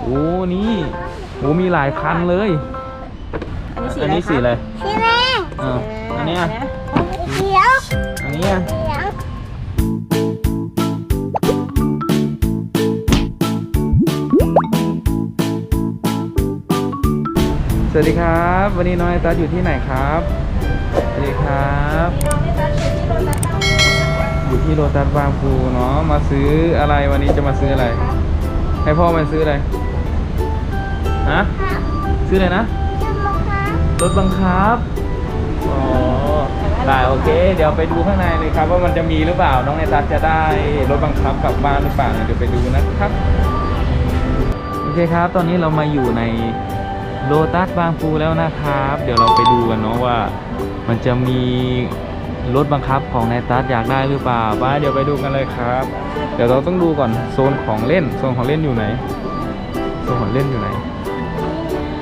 โอ้นี่โอ้มีหลายคันเลย อันนี้สีอันอะไรนี้สีอะไรสีแดงเอออันเนี้ยเขียวอันเนี้ยเหลืองสวัสดีครับ วันนี้น้องไอตัสอยู่ที่ไหนครับ สวัสดีครับอยู่ที่โรตัสบางปูเนาะมาซื้ออะไรวันนี้จะมาซื้ออะไร ให้พ่อมาซื้ออะไร ฮะซื้ออะไรนะรถบังคับอ๋อได้โอเค เดี๋ยวไปดูข้างในเลยครับว่ามันจะมีหรือเปล่าน้องไอตัสจะได้รถบังคับกลับบ้านหรือเปล่าเดี๋ยวไปดูนะครับโอเคครับ ตอนนี้เรามาอยู่ในโลตัสบางปูแล้วนะครับ เดี๋ยวเราไปดูกันเนาะว่ามันจะมีรถบังคับของนายตัสอยากได้หรือเปล่าบ้าเดี๋ยวไปดูกันเลยครับ เดี๋ยวเราต้องดูก่อนโซนของเล่นโซนของเล่นอยู่ไหนโซนของเล่นอยู่ไหน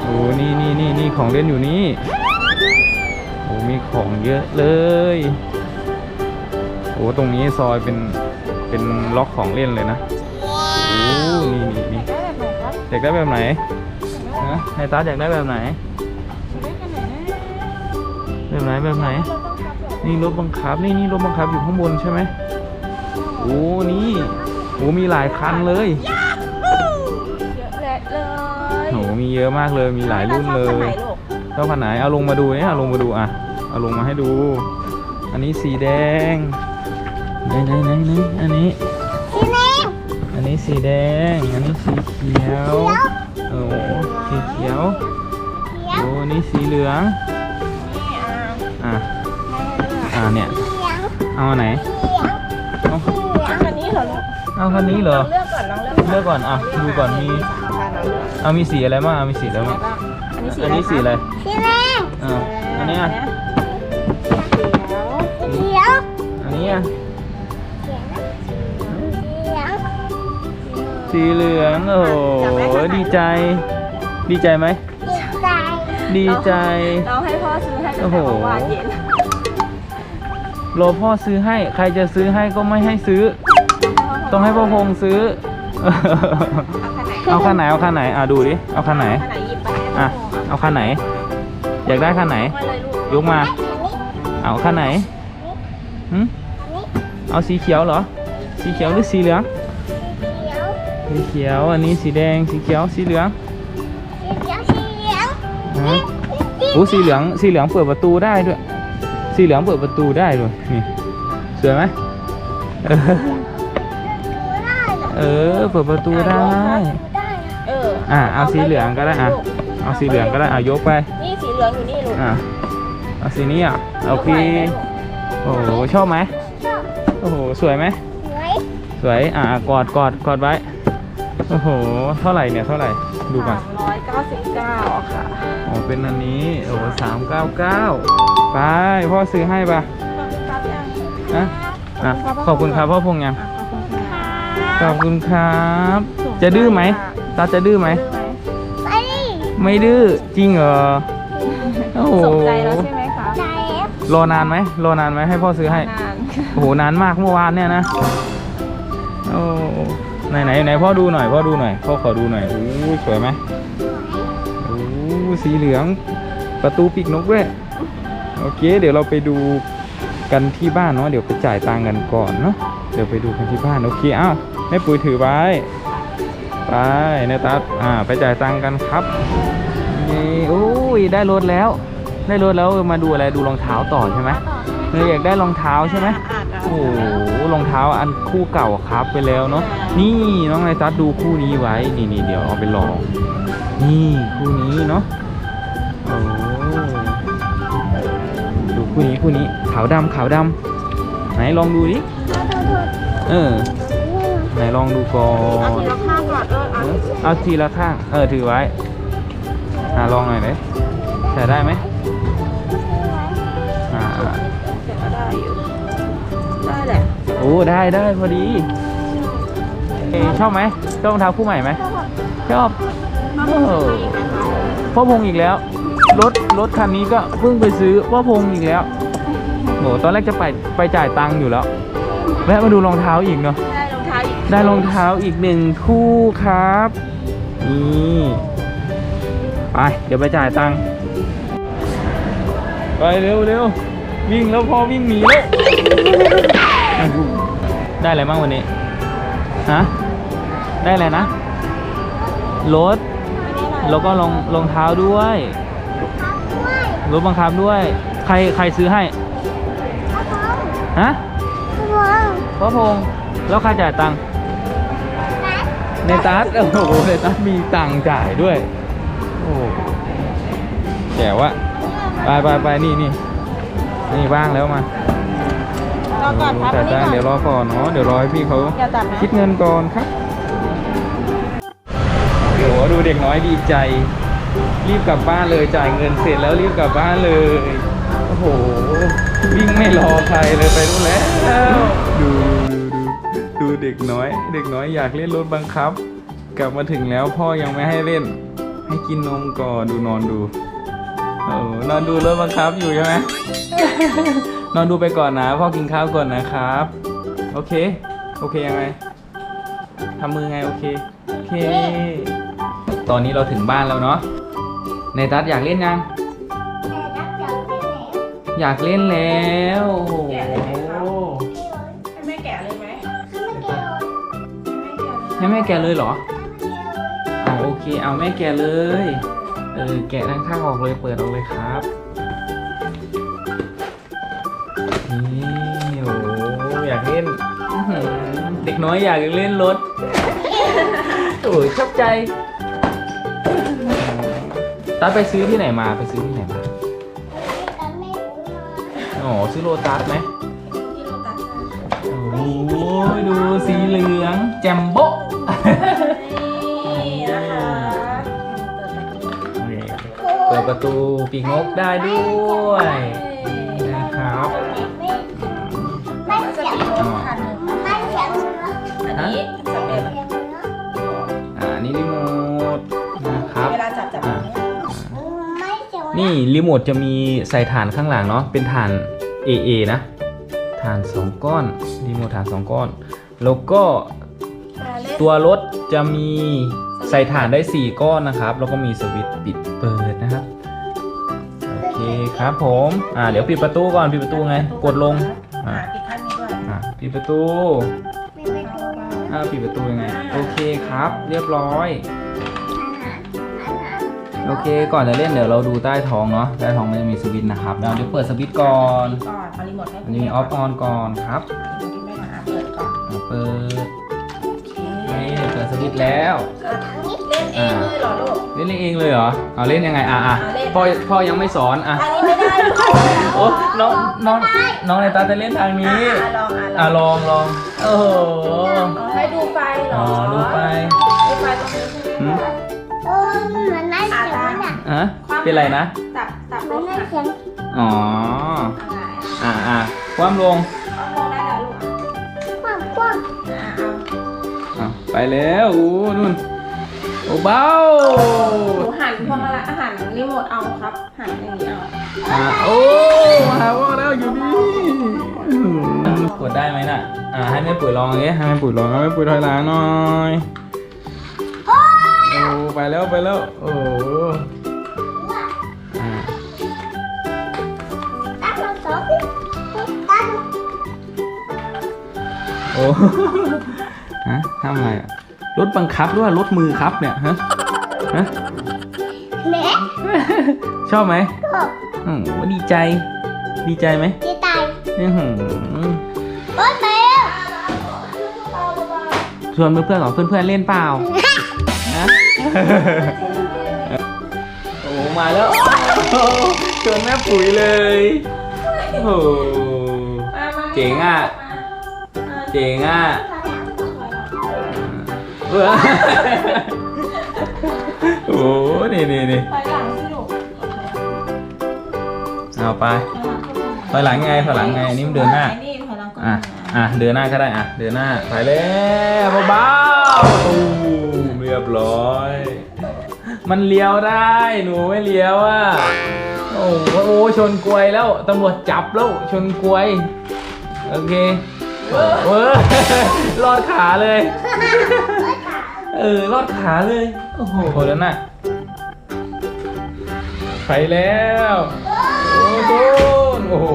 โอ้นี่นี่นี่นี่ของเล่นอยู่นี่โอ้มีของเยอะเลยโอ้ตรงนี้ซอยเป็นเป็นล็อกของเล่นเลยนะโอ้นี่นี่นี่ได้แบบไหนครับอยากได้แบบไหนฮะนายตาอยากได้แบบไหนได้กันไหนนะแบบไหนแบบไหน นี่รถบังคับนี่นี่รถบังคับอยู่ข้างบนใช่ไหมโอ้นี่โอ้มีหลายคันเลยเยอะแยะเลย โอ้มีเยอะมากเลยมีหลายรุ่นเลชอบคันไหนยลูกเจ้าคันไหนเอาลงมาดูเนี่ยเอาลงมาดูอะเอาลงมาให้ดู อันนี้สีแดงไหนไหนไหนไหนอันนี้สีแดงอันนี้สีแดง อันนี้สีเขียวโอ้สีเขียวเขียวโอ้อันนี่สีเหลืองนี่อะอะอ่าเนี่ยเหลืองเอาอันไหนเหลืองเอาเอาคันนี้เหรอลูก เอาคันนี้เหรอลองเลือกก่อนลองเลือกเลือกก่อนอะดูก่อนมีสามคันลองเลือกเอามีสีอะไรบ้างเอามีสีอะไรบ้างอันนี้สีอันนี้สีอะไรสีแดงอ่าอันเนี้ยเขียวเขียวอันนี้อะเหลืองสีเหลืองโอ้โหดีใจ ดีใจไหมดีใจดีใจเราให้พ่อซื้อให้ตั้งโอ้โหแต่เมื่อวานเย็นรอพ่อซื้อให้ ใครจะซื้อให้ก็ไม่ให้ซื้อ ต้องให้พ่อพงษ์ซื้อ เอาคันไหนเอาคันไหนเอาคันไหนอะดูดิเอาคันไหนคันไหนหยิบไปอะเอาคันไหน อยากได้คันไหน มาเลยลูกยกมาอันนี้เอาคันไหนหึอันนี้เอาสีเขียวเหรอ สีเขียวหรือสีเหลืองเขียวสีเขียว อันนี้สีแดงสีเขียวสีเหลืองสีเขียว สีเหลืองฮะโอ้สีเหลือง สีเหลืองเปิดประตูได้ด้วย สีเหลืองเปิดประตูได้ด้วย นี่ สวยไหมเออได้เหร อเออเปิดประตูได้ได้เหรอเอออะเอาสีเหลืองก็ได้อะเอาสีเหลืองก็ได้เอายกไป นี่สีเหลืองอยู่นี่ลูกอะเอาสีนี้อะโอเคโอ้โหชอบไหมชอบโอ้โหสวยไหมสวยสวยอะกอดกอดกอดไว้โอ้โหเท่าไหร่เนี่ยเท่าไหร่ดูก่อนสามร้อยเก้าสิบเก้าค่ะอ๋อเป็นอันนี้โอ้สามเก้าเก้าไปพ่อซื้อให้ปะขอบคุณครับยังนะอะขอบคุณครับพ่อพงษ์ยัง ขอบคุณครับ จะดื้อไหมตาจะดื้อไหมดื้อไหมไปดิไม่ดื้อ จริงเหรอโอ้โหสนใจแล้วใช่ไหมคะใจแล้วรอนานไหมรอนานไหมให้พ่อซื้อให้ นานโอ้โห นานมากเมื่อวานเนี่ยนะ โอ้ ไหนไหนไหนพ่อดูหน่อย พ่อดูหน่อย พ่อขอดูหน่อยโอ้สวยไหมโอ้สีเหลือง ประตูปีกนกด้วยโอเค เดี๋ยวเราไปดูกันที่บ้านเนาะ เดี๋ยวไปจ่ายตังค์กันก่อนเนาะ เดี๋ยวไปดูกันที่บ้าน โอเค อ้าว แม่ปุ๋ยถือไว้ ไปเนตัสอ่า ไปจ่ายตังค์กันครับนี่โอ้ยได้รถแล้ว ได้รถแล้วมาดูอะไรดูรองเท้าต่อใช่ไหมเนยอยากได้รองเท้าใช่ไหมโอ้โหรองเท้าอันคู่เก่าครับไปแล้วเนาะนี่น้องไนตัสดูคู่นี้ไว้นี่นี่เดี๋ยวเอาไปลองนี่คู่นี้เนาะโอ้ดูคู่นี้คู่นี้ขาวดำขาวดำไหนลองดูดิเออ ไหนลองดูก่อเอาทีนละข้างก่อนเออเอาเออเอาทีละข้าง เออถือไว้อ่าลองหน่อยเลยใส่ได้ไหมอ่าเดี๋ยวก็ได้อยู่ได้แหละโอ้ได้ได้พอดีเอยชอบไหมชอบรองเท้าคู่ใหม่ไหมชอบมาพูดถึงอีกไหมคะพ่อพงอีกแล้ว รถรถคันนี้ก็เพิ่งไปซื้อพ่อพงอีกแล้วโหตอนแรกจะไปไปจ่ายตังค์อยู่แล้วแวะมาดูรองเท้าอีกเนาะ ได้รองเท้าอีกได้รองเท้าอีกหนึ่งคู่ครับนี่ไปเดี๋ยวไปจ่ายตังค์ไปเร็วเร็ววิ่งแล้วพอวิ่งหนีแล้วได้อะไรบ้างวันนี้ฮะได้อะไรนะรถแล้วก็รองรองเท้าด้วยครับด้วยรถบังคับด้วย ใครใครซื้อให้ครับผมฮะครับผมพ่อพงษ์แล้วใครจ่ายตังค์นัด ในตัสโอ้โหในตัสมีตังค์จ่ายด้วย โอ้โหแจ๋วอะไปไปไปนี่นี่นี่ว่างแล้วมารอก่อนครับจ่ายตังค์อันเดี๋นี้ยวรอก่อนเนาะเดี๋ยวรอให้พี่เขาอย่าตัดนะคิดเงินก่อนครับโอ้โหดูเด็กน้อยดีใจ รีบกลับบ้านเลยจ่ายเงินเสร็จแล้วรีบกลับบ้านเลยโอ้โหวิ่งไม่รอใครเลยไปนู่นแล้วดู ดูดูดูเด็กน้อย เด็กน้อยอยากเล่นรถบังคับ กลับมาถึงแล้วพ่อยังไม่ให้เล่น ให้กินนมก่อนดูนอนดูโอ้โหนอนดูรถบังคับอยู่ใช่ไหมนอนดูไปก่อนนะพ่อกินข้าวก่อนนะครับ โอเค โอเคยังไงทำมือไงโอเคโอเค ตอนนี้เราถึงบ้านแล้วเนาะในตัดอยากเล่นยังแต่นัดจับไปแล้วอยากเล่นแล้ว แม่แกะเลยเหรอเอาโอเค เอาแม่แกะเลย เออแกะด้านข้างออกเลยเปิดออกเลยครับนี่โอ้โหอยากเล่นอื้อหือเด็กน้อยอยากเล่นรถโอ้ยชอบใจตัดไปซื้อที่ไหนมาไปซื้อที่ไหนมาแต่ไม่รู้นะอ๋อซื้อโลตัสไหมที่เราตัดโอ้ยดูสีเหลืองแจมโบะ นี่นะคะเปิดประตูปีกนกได้ด้วยนะครับไม่จะเสียงมีรถคันหนึ่งไม่เสียงอันนี้สำเร็จเสียงเนอะอ่านี่รีโมทนะครับ เวลาจับจับแบบนี้ไม่เสียงนี่รีโมทจะมีใส่ฐานข้างหลังเนาะเป็นฐาน AA นะฐาน2ก้อนรีโมทฐาน2ก้อน แล้วก็ ตัวรถจะมีใส่ฐานได้ 4 ก้อนนะครับ แล้วก็มีสวิตช์ปิดเปิดนะครับ โอเคครับผม อ่า เดี๋ยวปิดประตูก่อน ปิดประตูไง กดลง อ่าอ่าปิดข้างนี้ด้วยอ่าปิดประตูไม่ไปดูนะอ่า ปิดประตูยังไง โอเคครับ เรียบร้อย โอเค ก่อนจะเล่นเดี๋ยวเราดูใต้ท้องเนาะ ใต้ท้องมันจะมีสวิตช์นะครับเดี๋ยวเดี๋ยวเปิดสวิตช์ก่อน ก่อนเอารีโมทให้มันจะมีออฟออนก่อนครับรีโมทที่ไม่มาอะเปิดก่อนอ่าเปิดโอเค นี่เปิดสวิตช์แล้วเล่นเองเลยเหรอลูกเล่นเองเลยเหรอ เอาเล่นยังไง อะอะอะเล่น พ่อพ่อยังไม่สอนอะอันนี้ไม่ได้ลูกโอ้น้องน้องน้องในตาจะเล่นทางนี้ อะลองอะอะลลององลองโอ้โหอ๋อให้ดูไฟเหรอ๋ออดูไปดูไฟตรงนี้ใช่ไหมคะโอ้มันไม่เสียงอะฮะเป็นไรนะจับจับรมันถไม่ค่ะเสียงอ๋ออ่าอะอะความลง ไปแล้วอู้นู่นโอ้เบาหนูหันพวงมาลัยหันรีโมทเอาครับหันอย่างนี้เอาอะโอ้มาหาพ่อแล้วอยู่นี่อืมกดได้ไหมน่ะอะให้แม่ปุ๋ยลองอย่างเงี้ยให้แม่ปุ๋ยลองให้แม่ปุ๋ยถอยหลังหน่อยโอ้ไปแล้วไปแล้วโอ้โหอะตั้งลงสองตั้งโอ้ ฮะทำอะไรอะรถบังคับหรือว่ารถมือครับเนี่ยฮะฮะเน็กชอบไหมก็อืมดีใจ ดีใจไหมดีตายอื้อหือโอ้ยเบลชวนเพื่อนๆของเพื่อนๆเล่นเปล่านะโอ้มาแล้วโอ้ชวนแม่ปุ๋ยเลย โอ้โหมามาเจ๋งอะ เจ๋งอะเออ โอ้โหนี่นี่นี่ไปหลังสิลูกเอาไปถอยหลังไงถอยหลังไงอันนี่มันเดินหน้า นี่ถอยหลังก่อนอะ อะ เดินหน้าก็ได้ อะ เดินหน้าไปแล้วเบาๆตูมเรียบร้อย มันเลี้ยวได้ หนูไม่เลี้ยวอะ โอ้โหโอ้ชนกลวยแล้ว ตำรวจจับแล้ว ชนกลวย โอเคเว้ยรอดขาเลย เออรอดขาเลย โอ้โหแล้วน่ะไปแล้วโอ้โหโอ้โห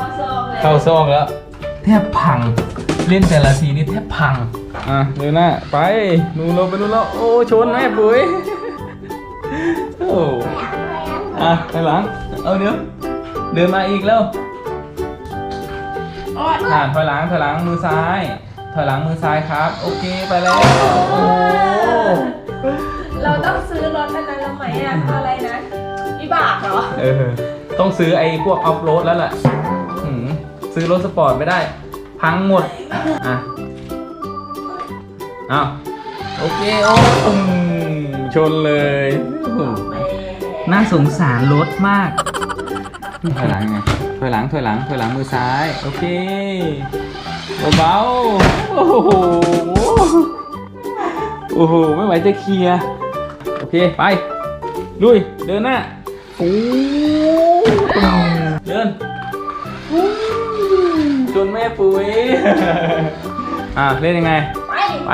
เข้าซองเลยเข้าซองแล้ว แทบพัง เล่นแต่ละทีนี่แทบพัง อะเดินหน้าไปหนูเราไปนู่นแล้ว โอ้ชนแม่ปุ๋ยโอ้อะไปหลัง เอาเดี๋ยวเดินมาอีกแล้วโอ๊ยอ่าถอยหลังถอยหลังมือซ้าย ถอยหลังมือซ้ายครับ โอเคไปแล้วโอ้เราต้องซื้อรถอันนั้นแล้วไหมอะอะไรนะวิบากเหรอ เออต้องซื้อไอ้พวกออฟโรดแล้วแหละหืมซื้อรถสปอร์ตไม่ได้ พังหมด อะอ้าวโอเคโอ้อืมชนเลยโอ้โหน่าสงสารรถมากถอยหลังไงถอยหลังถอยหลังถอยหลังมือซ้าย โอเค เบาๆโอ้โห โอ้โห ไม่ไหวจะเคลียร์ โอเค ไป ลุย เดินหน้าโอ้เดินชนแม่ปุ๋ย อะ เล่นยังไง ไป ไป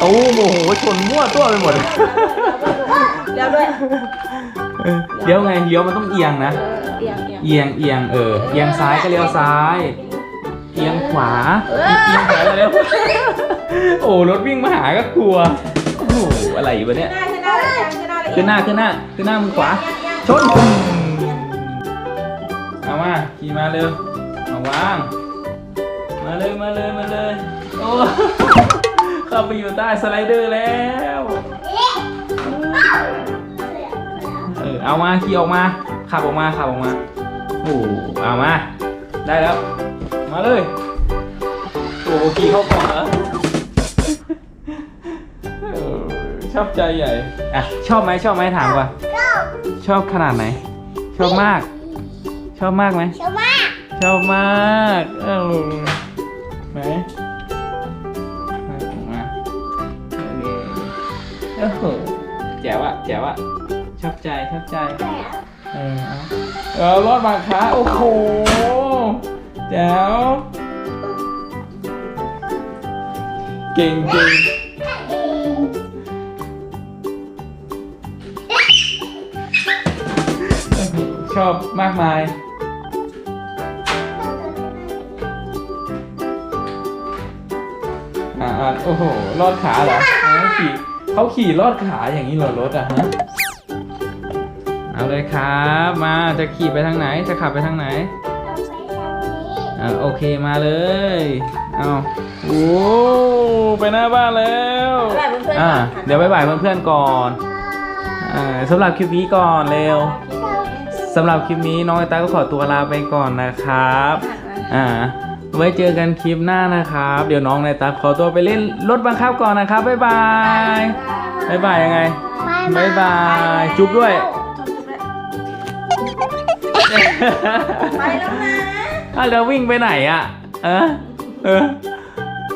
โอ้โหชนมั่วตัวไปหมดเดี๋ยวด้วยเออเลี้ยวไง เลี้ยวมันต้องเอียงนะเออเอียงเอียง เอียง เอียง เออ เอียงซ้ายก็เลี้ยวซ้าย เอียงขวาเอียงขวาแล้วโอ้รถวิ่งมาหาก็กลัวโอ้โหอะไรวะเนี่ยหน้าขึ้นหน้าเลยยังขึ้นหน้าเลยขึ้นหน้าขึ้นหน้าขึ้นหน้ามือขวา ชนเอามาขี่มาเร็วมาวาง มาเลยมาเลยมาเลยโอ้เข้าไปอยู่ใต้สไลเดอร์แล้วเออเอามาขี่ออกมาขับออกมาขับออกมาโอ้เอามา ได้แล้ว มาเลยโอ้ขี่เข้าก่อนเหรอเออชอบใจใหญ่อะชอบไหมชอบไหมถามก่อนก็ชอบขนาดไหน ชอบมาก ชอบมากไหมชอบมาก ชอบมากเออไหนมาโอเคโอ้โหแจ๋วอะแจ๋วอะชอบใจชอบใจ เออเอาเออรอดมาขาโอ้โห แจ๋วเก่งเก่งชอบมากมาย อ่าโอ้โหรอดขาเหรออ๋อขี่เขาขี่รอดขาอย่างนี้เหรอรถอะฮะ เอาเลยครับ มาจะขี่ไปทางไหน จะขับไปทางไหน อ่าโอเคมาเลยเอาโอ้ไปหน้าบ้านแล้วบ๊ายบายเพื่อนๆก่อนอ่าค่ะ เดี๋ยวบายบายเพื่อนๆก่อนอ่าสำหรับคลิปนี้ก่อนเร็วสำหรับคลิปนี้น้องไอตาก็ขอตัวลาไปก่อนนะครับ อ่า ไว้เจอกันคลิปหน้านะครับ เดี๋ยวน้องไอตาขอตัวไปเล่นรถบังคับก่อนนะครับบ๊ายบายบ๊ายบายยังไงบ๊ายบายจุ๊บด้วยไปแล้วนะ อะแล้ววิ่งไปไหนอะ เออเออ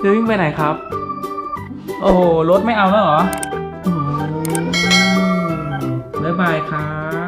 จะวิ่งไปไหนครับ โอ้โหรถไม่เอาแล้วเหรอบ๊ายบายครับ